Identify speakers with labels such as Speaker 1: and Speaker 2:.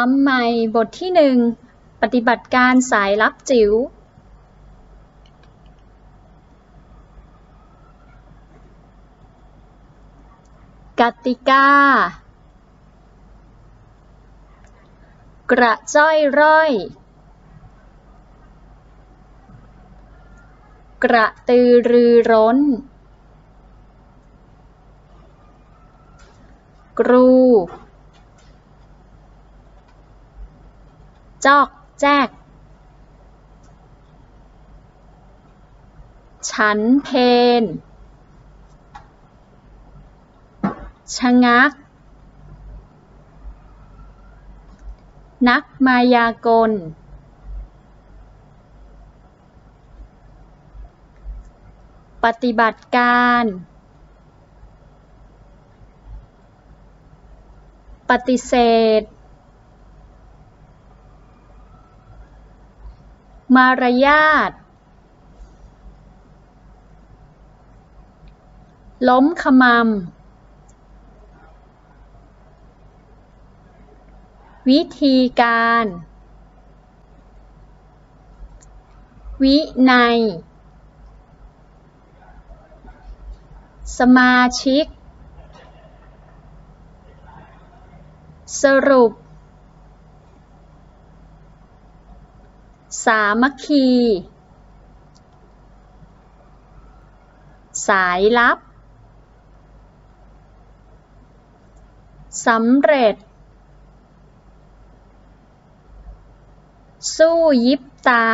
Speaker 1: คำใหม่บทที่หนึ่งปฏิบัติการสายลับจิ๋ว กติกา กระจ้อยร่อย กระตือรือร้น กรู จอกแจ๊ก ฉันเพนชะงัก นักมายากล ปฏิบัติการ ปฏิเสธ มารยาท ล้มขมำ วิธีการ วินัย สมาชิก สรุป สามัคคี สายลับ สำเร็จ สู้ยิบตา